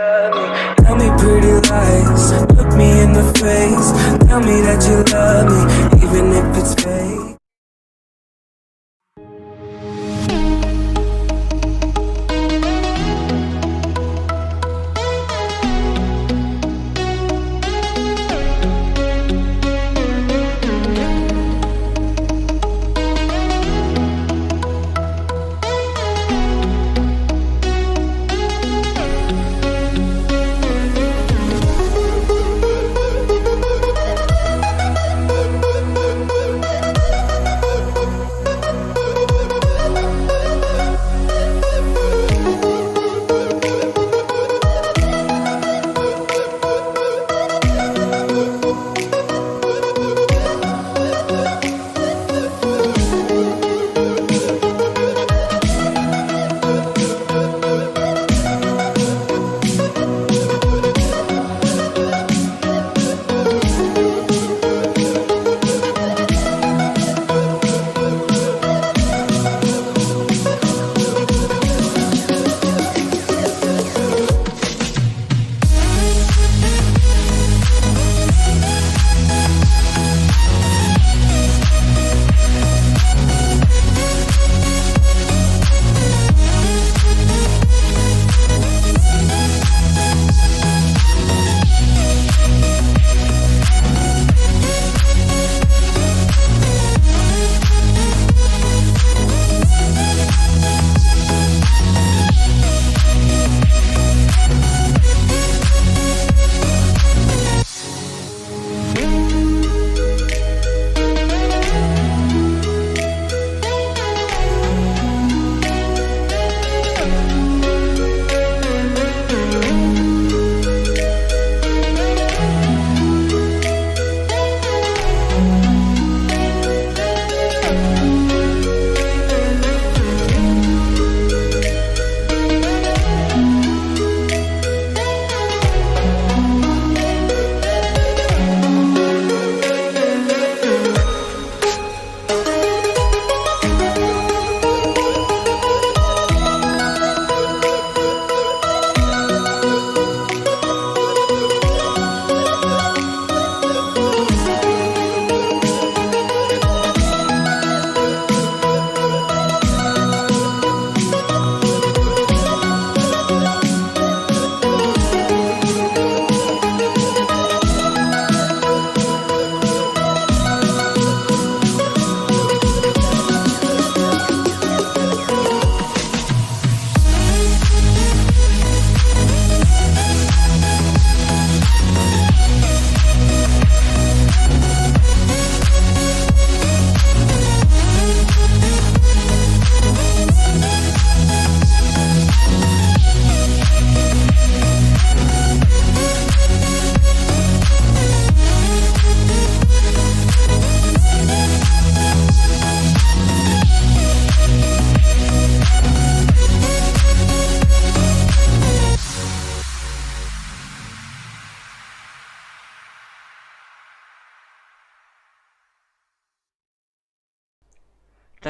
Amen.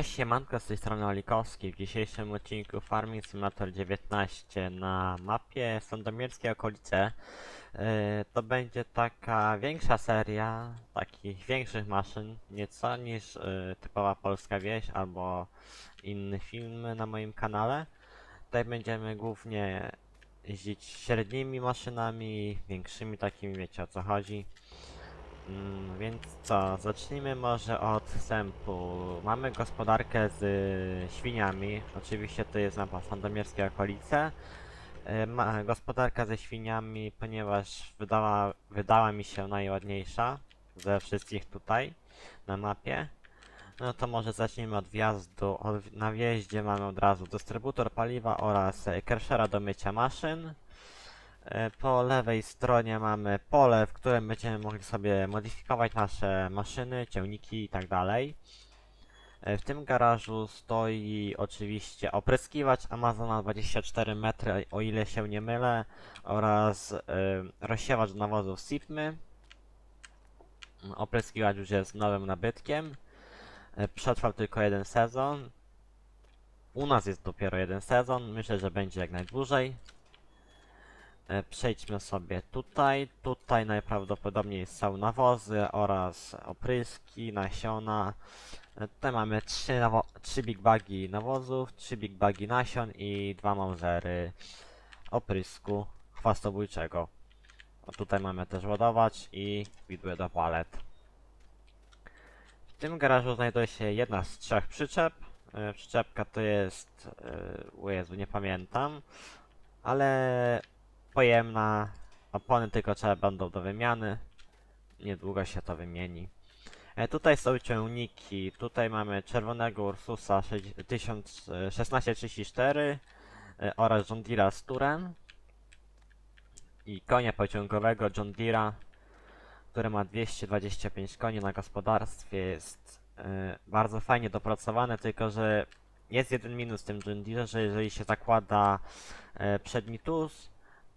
Cześć siemanko, z tej strony Olikowski. W dzisiejszym odcinku Farming Simulator 19 na mapie Sandomierskie okolice. Yy, to będzie taka większa seria takich większych maszyn, nieco niż yy, typowa polska wieś albo inne filmy na moim kanale. Tutaj będziemy głównie jeździć średnimi maszynami, większymi takimi, wiecie o co chodzi. Mm, więc co, zacznijmy może od wstępu. Mamy gospodarkę z y, świniami. Oczywiście to jest mapa sandomierskie okolice. Y, ma, gospodarka ze świniami, ponieważ wydała, wydała mi się najładniejsza ze wszystkich tutaj na mapie. No to może zacznijmy od wjazdu. Od, na wjeździe mamy od razu dystrybutor paliwa oraz y, kerszera do mycia maszyn. E, Po lewej stronie mamy pole, w którym będziemy mogli sobie modyfikować nasze maszyny, ciągniki i tak. E, W tym garażu stoi oczywiście opryskiwacz Amazona 24 metry, o ile się nie mylę, oraz e, rozsiewacz nawozów Sipmy. Opryskiwacz już jest nowym nabytkiem. Przetrwał tylko jeden sezon. U nas jest dopiero jeden sezon, myślę, że będzie jak najdłużej. E, Przejdźmy sobie tutaj. Tutaj najprawdopodobniej są nawozy oraz opryski, nasiona. E, Tutaj mamy trzy, nawo- trzy big bagi nawozów, trzy big bagi nasion i dwa mauzery oprysku chwastobójczego. Tutaj mamy też ładowacz i widły do palet. W tym garażu znajduje się jedna z trzech przyczep. E, Przyczepka to jest, o Jezu, nie pamiętam, ale pojemna. Opony tylko trzeba będą do wymiany. Niedługo się to wymieni. E, tutaj są ciągniki. Tutaj mamy czerwonego Ursusa 6- 1000, e, 1634 e, oraz John Deere'a Sturen i konia pociągowego John Deere'a, który ma 225 koni na gospodarstwie. Jest e, bardzo fajnie dopracowane, tylko że jest jeden minus w tym John Deere, że jeżeli się zakłada e, przedni tuz,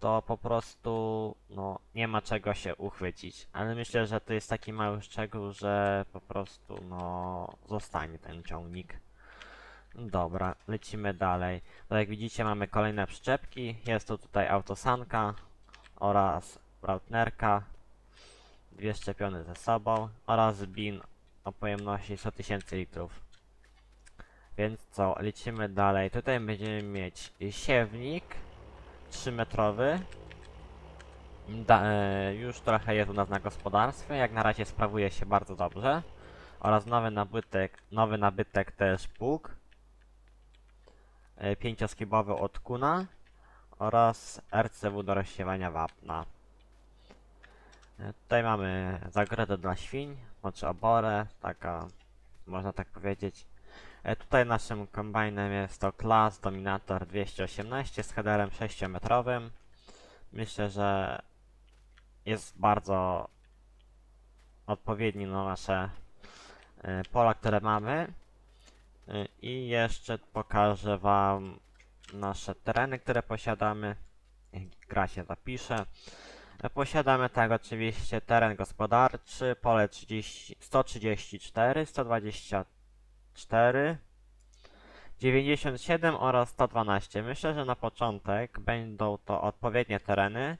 to po prostu no, nie ma czego się uchwycić. Ale myślę, że to jest taki mały szczegół, że po prostu no, zostanie ten ciągnik. Dobra, lecimy dalej. No jak widzicie mamy kolejne przyczepki. Jest to tutaj autosanka oraz Brautnerka. Dwie szczepione ze sobą oraz bin o pojemności 100 tysięcy litrów. Więc co, lecimy dalej. Tutaj będziemy mieć siewnik 3 metrowy. Da, e, już trochę jest u nas na gospodarstwie, jak na razie sprawuje się bardzo dobrze. Oraz nowy nabytek, nowy nabytek też pług. E, pięcioskibowy od Kuna oraz RCW do rozsiewania wapna. E, Tutaj mamy zagrodę dla świń, znaczy oborę, taka, można tak powiedzieć. E, Tutaj naszym kombajnem jest to Class Dominator 218 z headerem 6-metrowym. Myślę, że jest bardzo odpowiedni na nasze e, pola, które mamy. E, I jeszcze pokażę Wam nasze tereny, które posiadamy. Gra się zapisze. Posiadamy tak oczywiście teren gospodarczy, pole 30, 134, 124, 97 oraz 112. Myślę, że na początek będą to odpowiednie tereny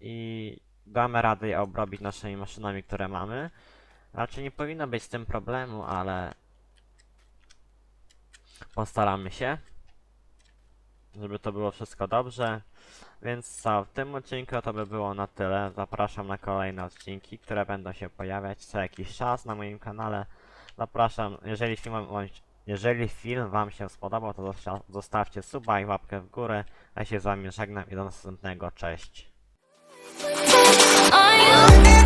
i damy radę je obrobić naszymi maszynami, które mamy. Raczej nie powinno być z tym problemu, ale postaramy się, żeby to było wszystko dobrze. Więc co, w tym odcinku to by było na tyle. Zapraszam na kolejne odcinki, które będą się pojawiać co jakiś czas na moim kanale. Zapraszam, jeżeli film wam, jeżeli film wam się spodobał, to zosta- zostawcie suba i łapkę w górę. Ja się z wami żegnam i do następnego. Cześć. Are you?